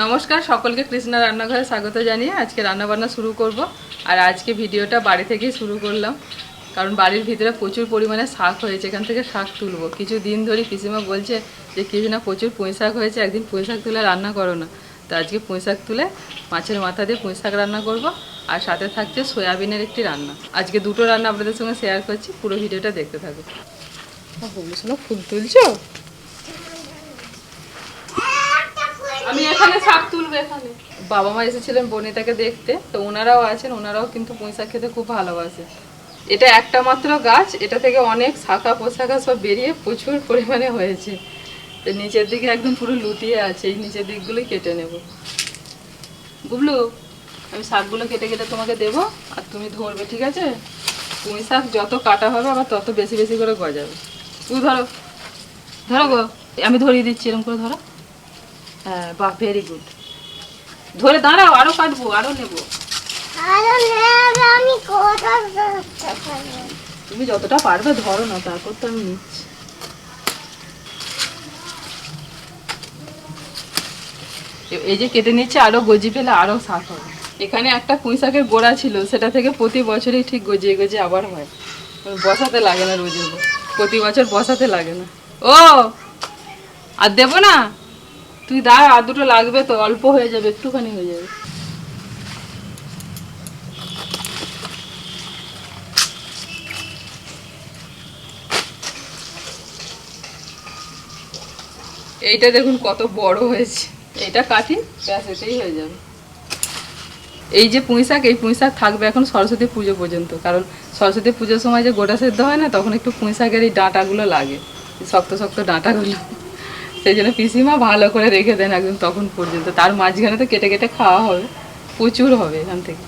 নমস্কার, সকলকে কৃষ্ণা রান্নাঘরে স্বাগত জানিয়ে আজকে রান্নাবান্না শুরু করব। আর আজকে ভিডিওটা বাড়ি থেকেই শুরু করলাম। কারণ বাড়ির ভিতরে প্রচুর পরিমাণে শাক হয়েছে, এখান থেকে শাক তুলবো। কিছু দিন ধরে পিসিমা বলছে যে না, প্রচুর পুঁই শাক হয়েছে, একদিন পুঁই শাক তুলে রান্না করো না। তো আজকে পুঁই শাক তুলে মাছের মাথা দিয়ে পুঁই শাক রান্না করব। আর সাথে থাকছে সয়াবিনের একটি রান্না। আজকে দুটো রান্না আপনাদের সঙ্গে শেয়ার করছি, পুরো ভিডিওটা দেখতে থাকো শোনো ফুল তুলছো আমি এখানে শাক তুলবো এখানে। বাবা মা এসেছিলেন বনিতাকে দেখতে, তো ওনারাও আছেন, ওনারাও কিন্তু পুঁই শাক খেতে খুব ভালোবাসে। এটা একটা মাত্র গাছ, এটা থেকে অনেক শাখা পোশাখা সব বেরিয়ে প্রচুর পরিমাণে হয়েছে। তো নিচের দিকে একদম পুরো লুটিয়ে আছে, এই নিচের দিকগুলোই কেটে নেব। বুবলু আমি শাকগুলো কেটে কেটে তোমাকে দেবো, আর তুমি ধরবে, ঠিক আছে? পুঁই শাক যত কাটা হবে, আবার তত বেশি বেশি করে গজাবে। তুই ধরো ধরো গো, আমি ধরিয়ে দিচ্ছি, এরকম করে ধরো। হ্যাঁ বাহ ভেরি গুড ধরে দাঁড়াও আরও কাটবো আরও নেব। তুমি যতটা পারবে ধরো না তারপর তো আমি নিচ্ছি। এই যে কেটে নিচ্ছে আরও গজি পেলে আরও শাক হবে। এখানে একটা পুঁই শাকের গোড়া ছিল সেটা থেকে প্রতি বছরই ঠিক গজিয়ে গজিয়ে আবার হয়। বসাতে লাগে না রোজ। প্রতি বছর বসাতে লাগে না। ও! আর দেবো না? তুই দাঁড়া, আর দুটো লাগবে তো, অল্প হয়ে যাবে, একটুখানি হয়ে যাবে। এইটা দেখুন কত বড় হয়েছে। এইটা কাটি ব্যাস, এতেই হয়ে যাবে। এই যে পুঁই শাক, এই পুঁই শাক থাকবে এখন সরস্বতী পুজো পর্যন্ত। কারণ সরস্বতী পুজোর সময় যে গোটা সেদ্ধ হয় না, তখন একটু পুঁই শাকের এই ডাঁটাগুলো লাগে। শক্ত শক্ত ডাঁটাগুলো। সেই জন্য পিসিমা ভালো করে রেখে দেন একদম তখন পর্যন্ত। তার মাঝখানে তো কেটে কেটে খাওয়া হবে। প্রচুর হবে এখান থেকে।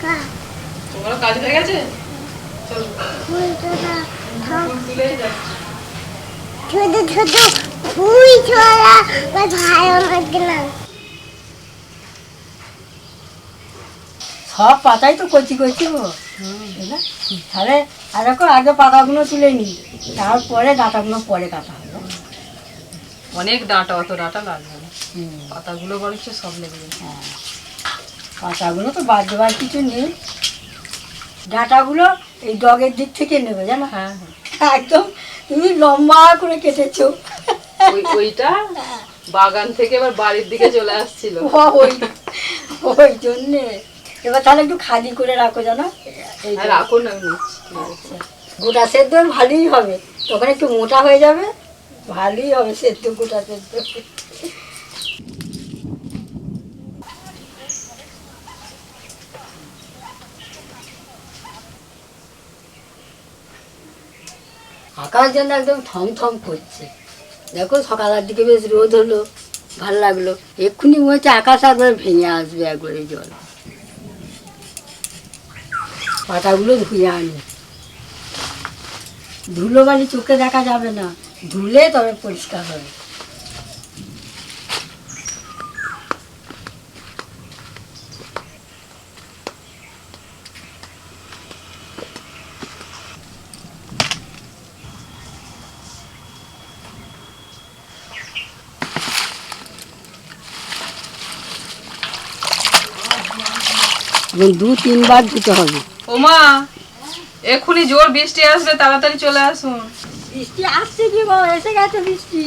তো কাজ হয়ে গেছে? চলো। ফুলটা থাক ফুল ছড়া বা ভালো লাগে না সব পাতাই তো কচি কচি গো। তাহলে আর এখন আগে পাতাগুলো তুলে নি তারপরে ডাঁটাগুলো পরে কাটা হবে। অনেক ডাঁটা অত ডাঁটা লাগবে না। হুম, পাতাগুলো বরঞ্চ সব লেগে হ্যাঁ। পাতাগুলো তো বাদ দেওয়ার কিছু নেই। ডাঁটাগুলো এই ডগের দিক থেকে নেবে জানো? হ্যাঁ। হ্যাঁ একদম তুমি লম্বা করে কেটেছো। ওই ওইটা? বাগান থেকে এবার বাড়ির দিকে চলে আসছিল। ওই ওই জন্যে। এবার তাহলে একটু খালি করে রাখো জানো? এই আর রাখুন গোটা সেদ্ধ ভালোই হবে। তখন একটু মোটা হয়ে যাবে ভালোই হবে সেদ্ধ গোটা সেদ্ধ। আকাশ যেন একদম থমথম করছে। দেখো সকালের দিকে বেশ রোদ হলো, ভালো লাগল। এক্ষুনি মনে হচ্ছে আকাশ একবার ভেঙে আসবে একবারে জল। পাতাগুলো ধুয়ে আনি ধুলো বালি চোখে দেখা যাবে না, ধুলে তবে পরিষ্কার হবে। দু তিনবার ধুতে হবে। ওমা এক্ষুনি জোর বৃষ্টি আসবে তাড়াতাড়ি চলে আসুন। বৃষ্টি আসছে কি গো? এসে গেছে বৃষ্টি।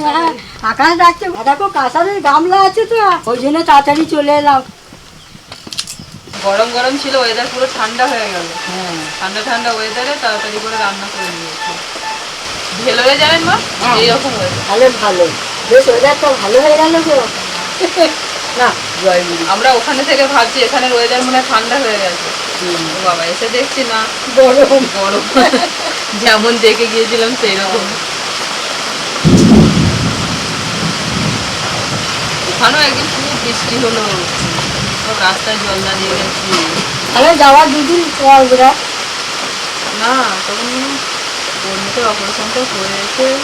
হ্যাঁ, আকাশ ডাকছে। দেখো কাঁসারের গামলা আছে তো। ওই জন্য তাড়াতাড়ি চলে এলাম। গরম গরম ছিল ওয়েদার পুরো ঠান্ডা হয়ে গেল। হ্যাঁ। ঠান্ডা ঠান্ডা ওয়েদারে তাড়াতাড়ি করে রান্না করে নিয়েছি ভেলোরে যাবেন মা? হ্যাঁ। এইরকম ভালো ভালো। বেশ ওয়েদারটা ভালো হয়ে গেল গো। না আমরা ওখানে থেকে ভাবছি এখানের ওয়েদার মনে ঠান্ডা হয়ে গেছে। বাবা এসে দেখছি না গরম। গরম। যেমন দেখে গিয়েছিলাম সেই রকম ওখানেও একদিন খুব বৃষ্টি হলো। সব রাস্তায় জল দাঁড়িয়ে গেছি। তাহলে যাওয়ার দুদিন পর ওরা? না তখন বন্ধুতে অপারেশনটা হয়েছে।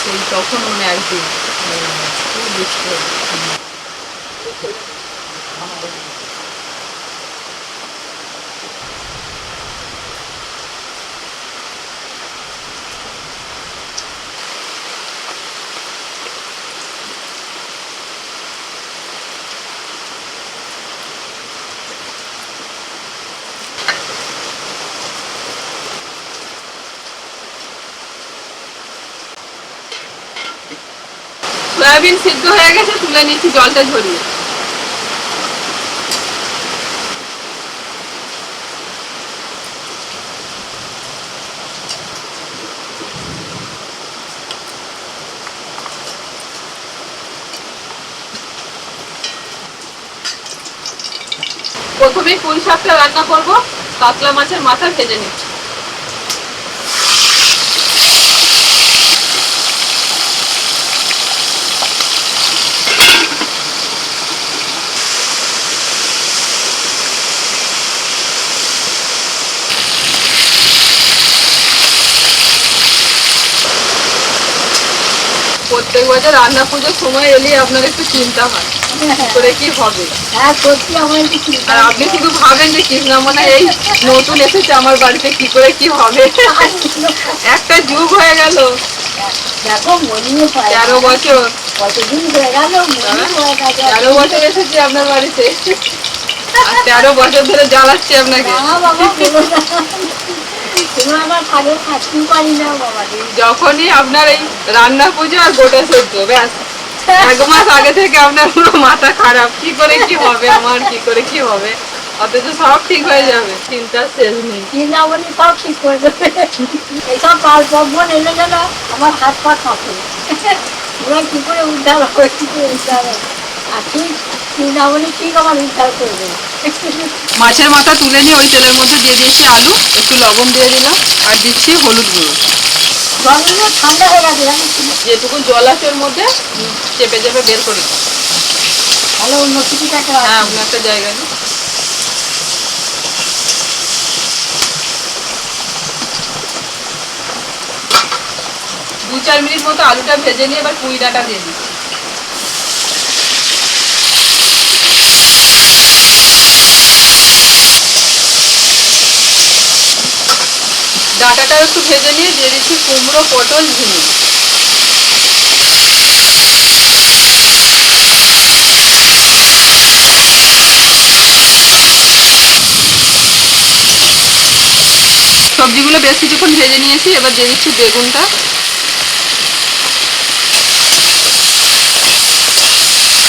সেই তখন মানে একদিন। খুব বৃষ্টি হয়েছে। সয়াবিন সিদ্ধ হয়ে গেছে, তুলে নিচ্ছি, জলটা ঝরিয়ে। প্রথমেই পুঁই শাকটা রান্না করব, কাতলা মাছের মাথা ভেজে নিচ্ছি। প্রত্যেক বছর রান্না পুজোর সময় এলে আপনার একটু চিন্তা হয় কি করে কি হবে? হ্যাঁ সত্যি আমার একটু চিন্তা আর আপনি শুধু ভাবেন যে কৃষ্ণামনা এই নতুন এসেছে আমার বাড়িতে কি করে কি হবে? একটা যুগ হয়ে গেল। দেখো মরিয়ে পায় তেরো বছর। কতদিন হয়ে গেল? হয়ে তেরো বছর এসেছি আপনার বাড়িতে। আর তেরো বছর ধরে জ্বালাচ্ছি আপনাকে। যখনই আপনার এই রান্না পুজো আর গোটা সহ্য ব্যাস। এক মাস আগে থেকে আপনার পুরো মাথা খারাপ। কি করে কি হবে আমার কি করে কি হবে? অথচ সব ঠিক হয়ে যাবে চিন্তার শেষ নেই। বৃন্দাবনী সব ঠিক করে দেবে এইসব পাল পর্বণ এলে যেন আমার হাত পা কাঁপে। ওরা কি করে উদ্ধার হবে কি করে উদ্ধার হবে? আর ঠিক বৃন্দাবনী ঠিক আমার উদ্ধার করবে। মাছের মাথা তুলে নিয়ে ওই তেলের মধ্যে দিয়ে দিয়েছি আলু একটু লবণ দিয়ে দিলাম আর দিচ্ছি হলুদ গুঁড়ো। ঠান্ডা হয়ে গেছে যেটুকু জল আছে ওর মধ্যে চেপে চেপে বের করে। তাহলে অন্য কিছু হ্যাঁ আপনি একটা জায়গা নিন দু চার মিনিট মতো আলুটা ভেজে নিয়ে এবার পুঁই ডাঁটা দিয়ে দিই ডাঁটাটা একটু ভেজে নিয়ে দিয়ে দিচ্ছি কুমড়ো, পটল, ঝিঙে। সবজিগুলো বেশ কিছুক্ষণ ভেজে নিয়েছি, এবার দিয়ে দিচ্ছি বেগুনটা।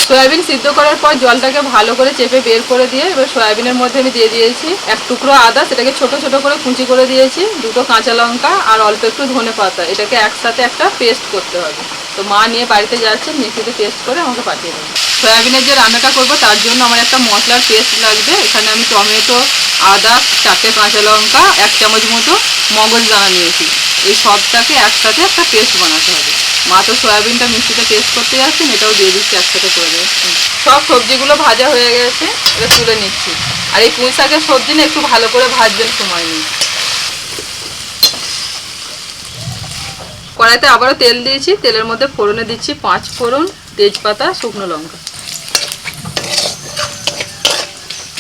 সয়াবিন সিদ্ধ করার পর জলটাকে ভালো করে চেপে বের করে দিয়ে এবার সয়াবিনের মধ্যে আমি দিয়ে দিয়েছি এক টুকরো আদা, সেটাকে ছোট ছোট করে কুচি করে দিয়েছি, দুটো কাঁচা লঙ্কা আর অল্প একটু ধনে পাতা। এটাকে একসাথে একটা পেস্ট করতে হবে। তো মা নিয়ে বাড়িতে যাচ্ছে মিক্সিতে পেস্ট করে আমাকে পাঠিয়ে দেবে। সয়াবিনের যে রান্নাটা করব, তার জন্য আমার একটা মশলার পেস্ট লাগবে। এখানে আমি টমেটো, আদা, চারটে কাঁচা লঙ্কা, এক চামচ মতো মগজ দানা নিয়েছি। এই সবটাকে একসাথে একটা পেস্ট বানাতে হবে। মা তো সয়াবিনটা মিক্সিতে পেস্ট করতে যাচ্ছেন এটাও দিয়ে দিচ্ছি, একসাথে করে দেবে। সব সবজিগুলো ভাজা হয়ে গেছে এটা তুলে নিচ্ছি। আর এই পুঁই শাকের সবজি না একটু ভালো করে ভাজবেন, সময় নিয়ে কড়াইতে আবারও তেল দিয়েছি, তেলের মধ্যে ফোড়নে দিচ্ছি পাঁচ ফোড়ন, তেজপাতা, শুকনো লঙ্কা।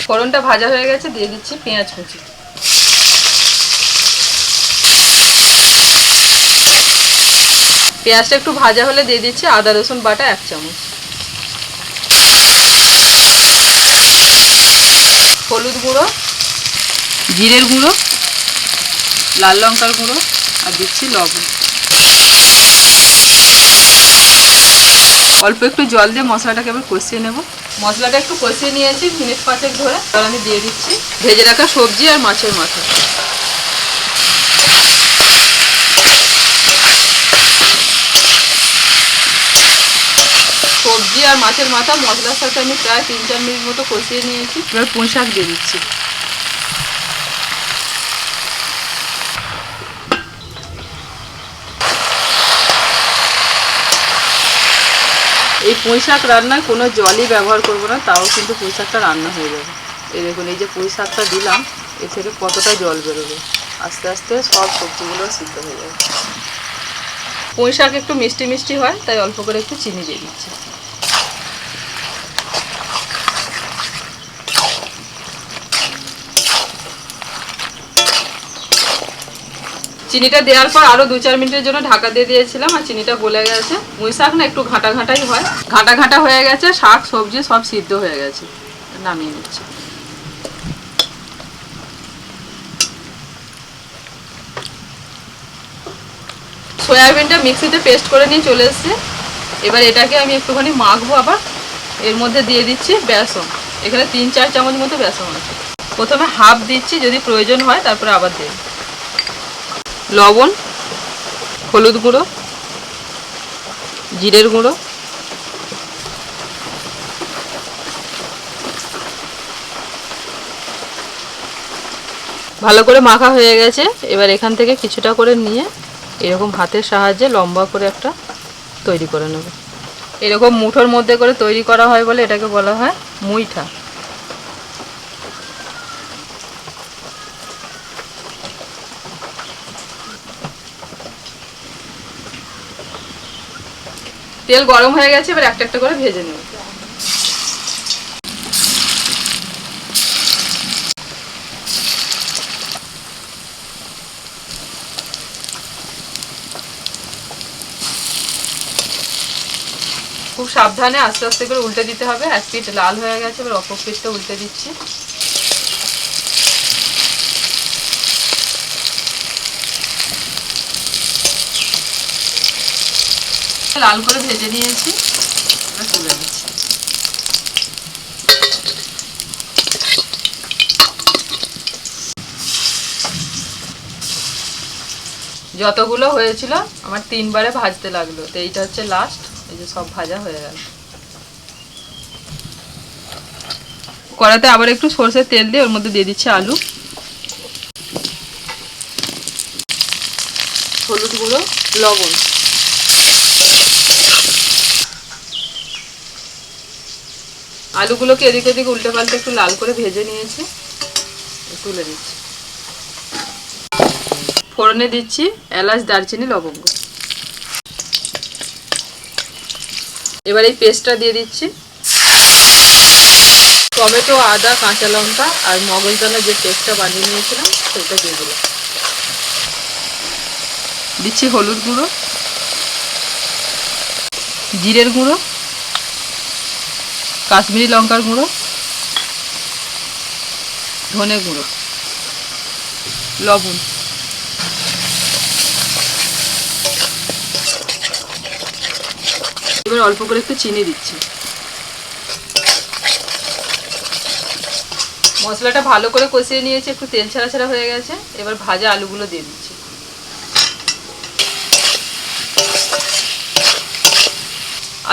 ফোড়নটা ভাজা হয়ে গেছে, দিয়ে দিচ্ছি পেঁয়াজ কুচি। পেঁয়াজটা একটু ভাজা হলে দিয়ে দিচ্ছি আদা, রসুন বাটা এক চামচ। হলুদ গুঁড়ো, জিরের গুঁড়ো, লাল লঙ্কার গুঁড়ো, আর দিচ্ছি লবণ। অল্প একটু জল দিয়ে মশলাটাকে এবার কষিয়ে নেব। মশলাটা একটু কষিয়ে নিয়েছি, মিনিট পাঁচেক ধরে। এবার আমি দিয়ে দিচ্ছি। ভেজে রাখা সবজি আর মাছের মাথা। সবজি আর মাছের মাথা, মশলার সাথে আমি প্রায় তিন চার মিনিট মতো কষিয়ে নিয়েছি। এবার পুঁই শাক দিয়ে দিচ্ছি। এই পুঁই শাক রান্নায় কোনো জলই ব্যবহার করব না, তাও কিন্তু পুঁই শাকটা রান্না হয়ে যাবে। এই দেখুন, এই যে পুঁই শাকটা দিলাম, এ থেকে কতটা জল বেরোবে? আস্তে আস্তে সব সবজিগুলো সিদ্ধ হয়ে যাবে। পুঁই শাক একটু মিষ্টি মিষ্টি হয়, তাই অল্প করে একটু চিনি দিয়ে দিচ্ছি। চিনিটা দেওয়ার পর আরও দু চার মিনিটের জন্য ঢাকা দিয়ে দিয়েছিলাম আর চিনিটা গলে গেছে। পুঁই শাক না একটু ঘাঁটা ঘাঁটাই হয়। ঘাঁটা ঘাঁটা হয়ে গেছে, শাক, সবজি সব সিদ্ধ হয়ে গেছে। নামিয়ে নিচ্ছি। সয়াবিনটা মিক্সিতে পেস্ট করে নিয়ে চলে এসেছে। এবার এটাকে আমি একটুখানি মাখবো আবার। এর মধ্যে দিয়ে দিচ্ছি বেসন। এখানে তিন চার চামচ মতো বেসন আছে। প্রথমে হাফ দিচ্ছি, যদি প্রয়োজন হয়, তারপরে আবার দেব লবণ, হলুদ গুঁড়ো, জিরের গুঁড়ো, ভালো করে মাখা হয়ে গেছে। এবার এখান থেকে কিছুটা করে নিয়ে এরকম হাতের সাহায্যে লম্বা করে একটা তৈরি করে নেব। এরকম মুঠোর মধ্যে করে তৈরি করা হয় বলে এটাকে বলা হয় মুইঠা। তেল গরম হয়ে গেছে, এবার একটা একটা করে ভেজে নেব। খুব সাবধানে আস্তে আস্তে করে উল্টে দিতে হবে, এক পিঠ লাল হয়ে গেছে, এবার অপর পিঠটা উল্টে দিচ্ছি। লাল করে ভেজে নিয়েছি। তুলে দিচ্ছি যতগুলো হয়েছিল, আমার তিনবারে ভাজতে লাগল। তো এইটা হচ্ছে লাস্ট এই যে সব ভাজা হয়ে গেল। কড়াতে আবার একটু সর্ষের তেল দিয়ে ওর মধ্যে দিয়ে দিচ্ছি আলু। হলুদ গুঁড়ো, লবণ। আলুগুলোকে এদিক ওদিক উল্টে পাল্টে একটু লাল করে ভেজে নিয়েছি, তুলে দিচ্ছি ফোড়নে দিচ্ছি এলাচ, দারচিনি, লবঙ্গ। এবার এই পেস্টটা দিয়ে দিচ্ছি। টমেটো, আদা, কাঁচা লঙ্কা আর মগজদানা যে পেস্টটা বানিয়ে নিয়েছিলাম, সেটা দিয়ে দিলাম। দিচ্ছি হলুদ গুঁড়ো, জিরের গুঁড়ো কাশ্মীরি লঙ্কার গুঁড়ো, ধনে গুঁড়ো, লবণ। এবার অল্প করে একটু চিনি দিচ্ছি। মশলাটা ভালো করে কষিয়ে নিয়েছি, একটু তেল ছাড়া ছাড়া হয়ে গেছে। এবার ভাজা আলুগুলো দিয়ে দিচ্ছি।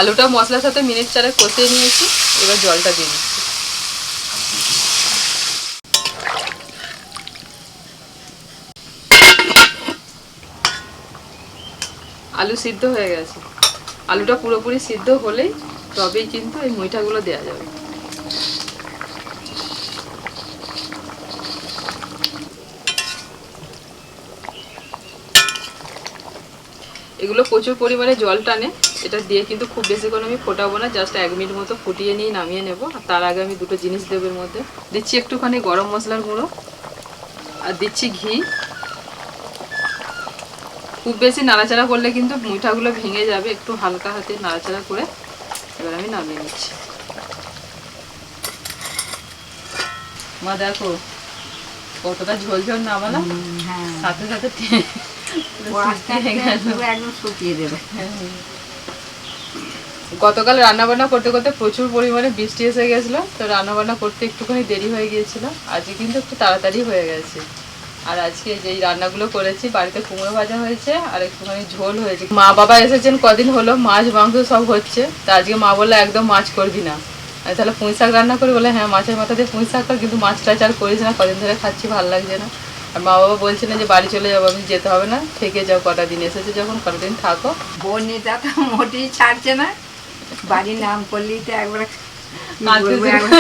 আলুটা মশলার সাথে মিনিট চারে কষিয়ে নিয়েছি, এবার জলটা দিয়ে দিচ্ছি। আলু সিদ্ধ হয়ে গেছে। আলুটা পুরোপুরি সিদ্ধ হলেই তবেই কিন্তু এই মুইঠাগুলো দেওয়া যাবে। এগুলো প্রচুর পরিমাণে জল টানে এটা দিয়ে কিন্তু খুব বেশিক্ষণ আমি ফোটাবো না জাস্ট এক মিনিট মতো ফুটিয়ে নিয়ে নামিয়ে নেব। আর তার আগে আমি দুটো জিনিস দেবো এর মধ্যে। দিচ্ছি একটুখানি গরম মশলার গুঁড়ো আর দিচ্ছি ঘি। খুব বেশি নাড়াচাড়া করলে কিন্তু মুইঠাগুলো ভেঙে যাবে একটু হালকা হাতে নাড়াচাড়া করে এবার আমি নামিয়ে নিচ্ছি। মা দেখো কতটা ঝোল ঝোল নামালাম। হ্যাঁ। সাথে সাথে একদম শুকিয়ে দেবে। গতকাল রান্না বান্না করতে করতে প্রচুর পরিমাণে বৃষ্টি এসে গেছিল তো রান্না বান্না করতে একটুখানি দেরি হয়ে গিয়েছিল। আজকে কিন্তু একটু তাড়াতাড়ি হয়ে গেছে। আর আজকে যেই রান্নাগুলো করেছি বাড়িতে কুমড়ো ভাজা হয়েছে আর একটুখানি ঝোল হয়েছে। মা বাবা এসেছেন কদিন হলো মাছ মাংস সব হচ্ছে। তা আজকে মা বলল একদম মাছ করবি না। তাহলে পুঁই শাক রান্না করি বলে হ্যাঁ মাছের মাথা দিয়ে পুঁই শাক কর কিন্তু মাছ টাছ আর করিস না কদিন ধরে খাচ্ছি ভালো লাগছে না। আর মা বাবা বলছিলেন যে বাড়ি চলে যাব আমি যেতে হবে না থেকে যাও কটা দিন এসেছে যখন কটা দিন থাকো। বনিতা তো মোটেই ছাড়ছে না। বাড়ির নাম করলেই তো একবার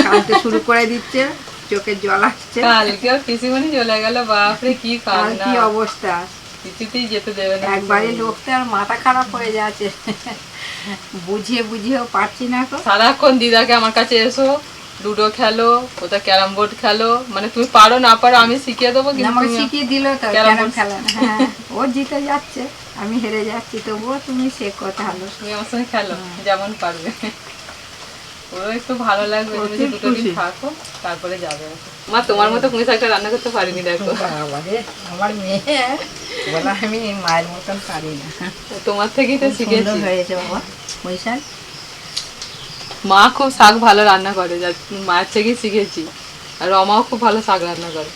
কাঁদতে শুরু- করে দিচ্ছে চোখে জল আসছে। কালকেও পিসিমণি চলে গেল বাপরে কি কান্না। কি অবস্থা? কিছুতেই যেতে দেবে না একবারে লোকটা আর মাথা খারাপ হয়ে যাচ্ছে। বুঝিয়ে বুঝিয়েও পারছি না তো। সারাক্ষণ দিদাকে আমার কাছে এসো। লুডো খেলো ওটা ক্যারাম বোর্ড খেলো। মানে তুমি পারো না পারো আমি শিখিয়ে দেবো কিন্তু আমাকে শিখিয়ে দিল তো ক্যারাম ক্যারাম বোর্ড। খেলা হ্যাঁ ও জিতে যাচ্ছে আমি হেরে যাচ্ছি তবুও তুমি শেখো তাহলে। তুমি আমার সঙ্গে খেলো যেমন পারবে। ওরও একটু ভালো লাগবে তুমি দুটো দিন থাকো তারপরে যাবে। মা তোমার মতো পুঁই শাকটা রান্না করতে পারিনি দেখো। আমার মেয়ে। বলা আমি মায়ের মতন পারি না। তোমার থেকেই তো শিখেছি। হয়েছে বাবা। বৈশাখ মা খুব শাক ভালো রান্না করে, যা মায়ের থেকেই শিখেছি। আর রমাও খুব ভালো শাক রান্না করে।